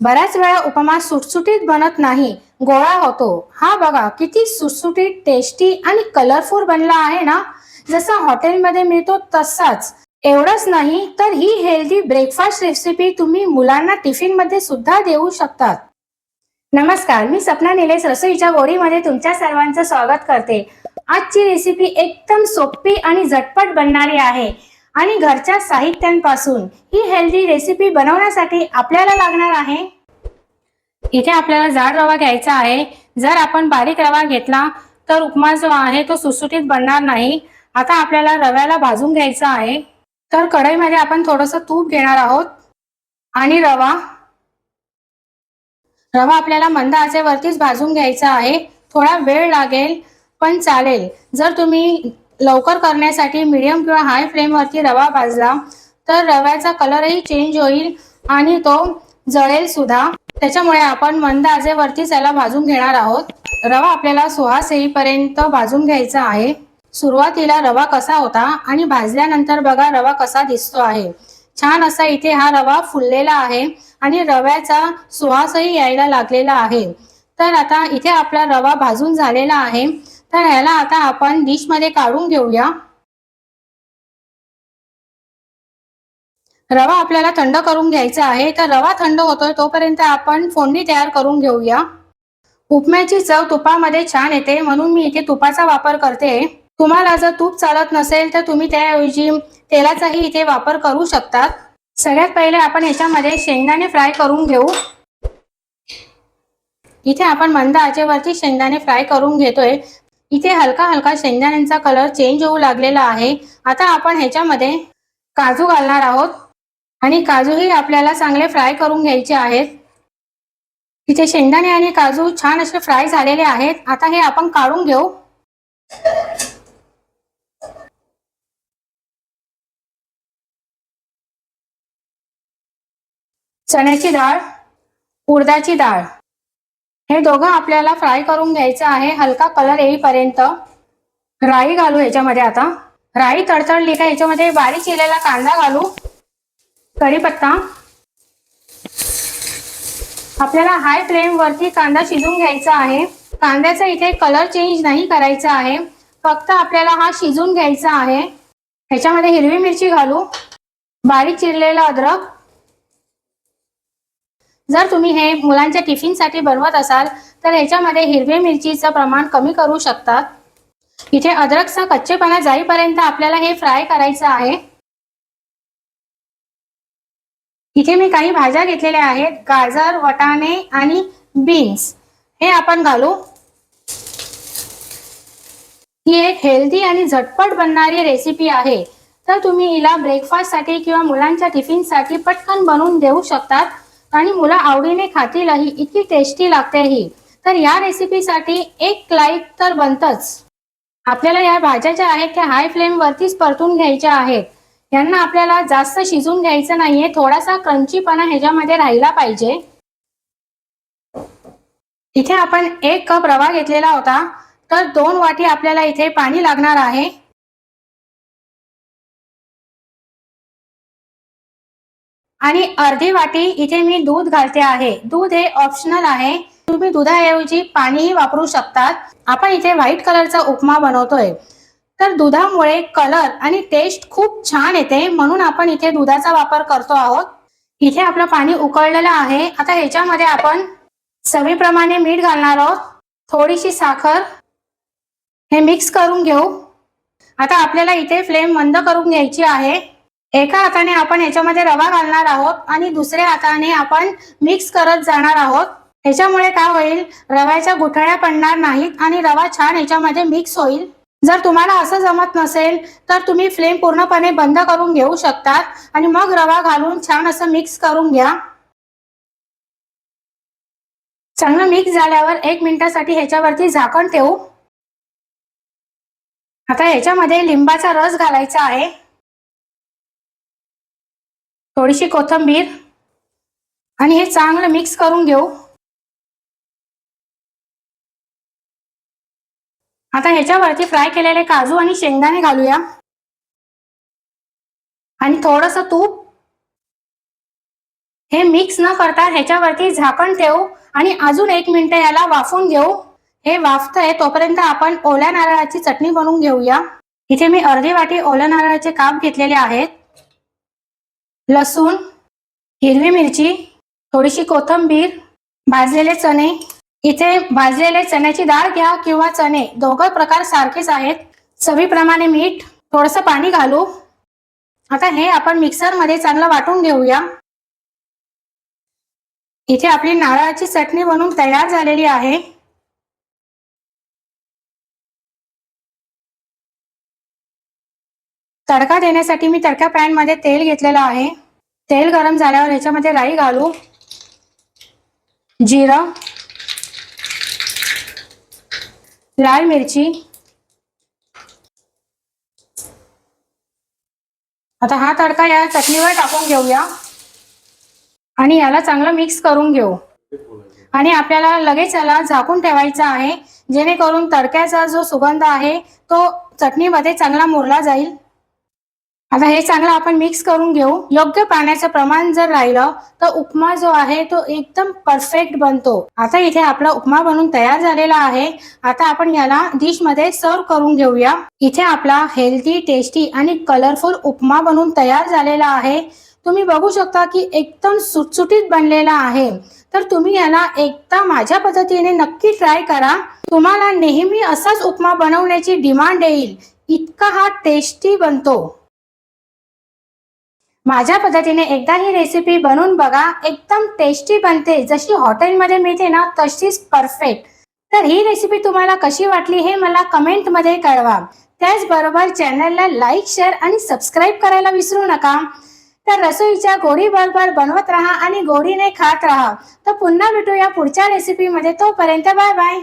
बऱ्याच वेळा उपमा सुटसुटीत बनत नाही गोळा होतो. हा बघा किती सुटसुटीत टेस्टी आणि कलरफुल बनला आहे ना? जसा हॉटेलमध्ये मिळतो तसाच. एवढंच नाही तर ही हेल्दी ब्रेकफास्ट रेसिपी तुम्ही मुलांना टिफिनमध्ये सुद्धा देऊ शकतात. नमस्कार मी सपना निलेश रसोईच्या गोडीमध्ये तुमच्या सर्वांचं स्वागत करते. आजची रेसिपी एकदम सोपी आणि झटपट बनणारी आहे. आणि घरच्या साहित्यांपासून ही हेल्दी रेसिपी बनवण्यासाठी आपल्याला लागणार आहे. इथे आपल्याला जाड रवा घ्यायचा आहे. जर आपण बारीक रवा घेतला तर उपमा जो आहे तो सुसुटीत बनणार नाही. आता आपल्याला रव्याला भाजून घ्यायचा आहे. तर कढईमध्ये आपण थोडंसं तूप घेणार आहोत. आणि रवा. रवा आपल्याला मंद आचेवरतीच भाजून घ्यायचा आहे. थोडा वेळ लागेल पण चालेल. जर तुम्ही लवकर करण्यासाठी मिडियम किंवा हाय फ्लेमवरती रवा भाजला. तर रव्याचा कलरही चेंज होईल आणि तो जळेल सुद्धा. त्याच्यामुळे आपण मंद आजेवरतीच याला भाजून घेणार आहोत. रवा आपल्याला सुहास येईपर्यंत भाजून घ्यायचा आहे. सुरुवातीला रवा कसा होता आणि भाजल्यानंतर बघा रवा कसा दिसतो आहे. छान असा इथे हा रवा फुललेला आहे आणि रव्याचा सुहासही यायला लागलेला आहे. तर आता इथे आपला रवा भाजून झालेला आहे. तर ह्याला आता आपण डिशमध्ये काढून घेऊया. रवा आपल्याला थंड करून घ्यायचा आहे. तर रवा थंड होतोय तोपर्यंत आपण फोडणी तयार करून घेऊया. उपम्याची चव तुपामध्ये छान येते. म्हणून मी इथे तुपाचा वापर करते. तुम्हाला जर तूप चालत नसेल तर तुम्ही त्याऐवजी तेलाचाही इथे वापर करू शकतात. सगळ्यात पहिले आपण ह्याच्यामध्ये शेंगदाणे फ्राय करून घेऊ. इथे आपण मंद आचेवरती शेंगदाणे फ्राय करून घेतोय. इथे हलका हलका शेंगदाण्यांचा कलर चेंज होऊ लागलेला आहे. आता आपण ह्याच्यामध्ये काजू घालणार आहोत. आणि काजूही आपल्याला चांगले फ्राय करून घ्यायचे आहेत. इथे शेंगदाणे आणि काजू छान असे फ्राय झालेले आहेत. आता हे आपण काढून घेऊ. चण्याची डाळ उडदाची डाळ. हे दोघं आपल्याला फ्राय करून घ्यायचं आहे. हलका कलर येईपर्यंत. राई घालू ह्याच्यामध्ये आता. राई तडतडली का याच्यामध्ये बारीक चिरलेला कांदा घालू. कढीपत्ता. आपल्याला हाय फ्लेमवरती कांदा शिजून घ्यायचा आहे. कांद्याचा इथे कलर चेंज नाही करायचा आहे. फक्त आपल्याला हा शिजून घ्यायचा आहे. ह्याच्यामध्ये हिरवी मिरची घालू. बारीक चिरलेला अद्रक. जर तुम्ही हे मुलांच्या टिफिनसाठी बनवत असाल तर ह्याच्यामध्ये हिरवी मिरचीचं प्रमाण कमी करू शकतात इथे अद्रकचा कच्चेपणा जाईपर्यंत आपल्याला हे फ्राय करायचं आहे. इथे मी काही भाज्या घेतलेल्या आहेत गाजर वटाणे आणि बीन्स हे आपण घालू. ही एक हेल्दी आणि झटपट बनणारी रेसिपी आहे. तर तुम्ही हिला ब्रेकफास्टसाठी किंवा मुलांच्या टिफिनसाठी पटकन बनवून देऊ शकतात. आणि मुलं आवडीने खातीलही इतकी टेस्टी लागते ही तर या रेसिपीसाठी एक लाईक तर बनतच. आपल्याला या भाज्या ज्या आहेत त्या हाय फ्लेमवरतीच परतून घ्यायच्या आहेत. यांना आपल्याला जास्त शिजून घ्यायचं नाहीये थोडासा क्रंचीपणा ह्याच्यामध्ये राहिला पाहिजे. इथे आपण एक कप रवा घेतलेला होता. तर दोन वाटी आपल्याला इथे पाणी लागणार आहे. आणि अर्धी वाटी इथे मी दूध घालते आहे. दूध हे ऑप्शनल आहे. तुम्ही दुधाऐवजी पाणीही वापरू शकतात. आपण इथे व्हाईट कलरचा उपमा बनवतोय. तर दुधामुळे कलर आणि टेस्ट खूप छान येते. म्हणून आपण इथे दुधाचा वापर करतो आहोत. इथे आपलं पाणी उकळलेलं आहे. आता ह्याच्यामध्ये आपण चवीप्रमाणे मीठ घालणार आहोत. थोडीशी साखर हे मिक्स करून घेऊ. आता आपल्याला इथे फ्लेम मंद करून घ्यायची आहे. एका हाताने आपण याच्यामध्ये रवा घालणार आहोत आणि दुसऱ्या हाताने आपण मिक्स करत जाणार आहोत. ह्याच्यामुळे काय होईल? रव्याच्या गुठळ्या पडणार नाहीत आणि रवा छान याच्यामध्ये मिक्स होईल. जर तुम्हाला असं जमत नसेल तर तुम्ही फ्लेम पूर्णपणे बंद करून घेऊ शकतात आणि मग रवा घालून छान असं मिक्स करून घ्या. चांगलं मिक्स झाल्यावर एक मिनिटासाठी ह्याच्यावरती झाकण ठेवू. आता ह्याच्यामध्ये लिंबाचा रस घालायचा आहे. थोडीशी कोथिंबीर आणि हे चांगलं मिक्स करून घेऊ. आता ह्याच्यावरती फ्राय केलेले काजू आणि शेंगदाणे घालूया. आणि थोडस तूप. हे मिक्स न करता ह्याच्यावरती झाकण ठेवू आणि अजून एक मिनिट याला वाफून घेऊ. हे वाफतंय तोपर्यंत आपण ओल्या नारळाची चटणी बनवून घेऊया. इथे मी अर्धी वाटी ओल्या नारळाचे काप घेतलेले आहेत. लसूण हिरवी मिरची थोडीशी कोथिंबीर भाजलेले चणे. इथे भाजलेले चण्याची डाळ घ्या किंवा चणे. दोघं प्रकार सारखेच आहेत. चवीप्रमाणे मीठ थोडंसं पाणी घालू. आता हे आपण मिक्सरमध्ये चांगलं वाटून घेऊया. इथे आपली नारळाची चटणी बनवून तयार झालेली आहे. तडका देण्यासाठी मी तडक्या पॅनमध्ये तेल घेतलेलं आहे. तेल गरम झाल्यावर ह्याच्यामध्ये राई घालू. जिरं. लाल मिरची. आता हा तडका या चटणीवर टाकून घेऊया. आणि याला चांगलं मिक्स करून घेऊ. आणि आपल्याला लगेच याला झाकून ठेवायचा आहे. जेणेकरून तडक्याचा जो सुगंध आहे तो चटणीमध्ये चांगला मुरला जाईल. आता हे चांगलं आपण मिक्स करून घेऊ. योग्य पाण्याचं प्रमाण जर राहिलं तर उपमा जो आहे तो एकदम परफेक्ट बनतो. आता इथे आपला उपमा बनून तयार झालेला आहे. आता आपण याला डिशमध्ये सर्व करून घेऊया. इथे आपला हेल्दी टेस्टी आणि कलरफुल उपमा बनून तयार झालेला आहे. तुम्ही बघू शकता की एकदम सुटसुटीत बनलेला आहे. तर तुम्ही याला एकदा माझ्या पद्धतीने नक्की ट्राय करा. तुम्हाला नेहमी असाच उपमा बनवण्याची डिमांड येईल. इतका हा टेस्टी बनतो. माझ्या पद्धतीने एकदा ही रेसिपी बनवून बघा एकदम टेस्टी बनते. जशी हॉटेलमध्ये मिळते ना तशीच परफेक्ट तर ही रेसिपी तुम्हाला कशी वाटली हे मला कमेंटमध्ये कळवा. त्याचबरोबर चॅनलला लाईक शेअर आणि सबस्क्राईब करायला विसरू नका. तर रसोईच्या गोडी बरोबर बनवत राहा आणि गोडीने खात राहा. तर पुन्हा भेटूया पुढच्या रेसिपीमध्ये तोपर्यंत बाय बाय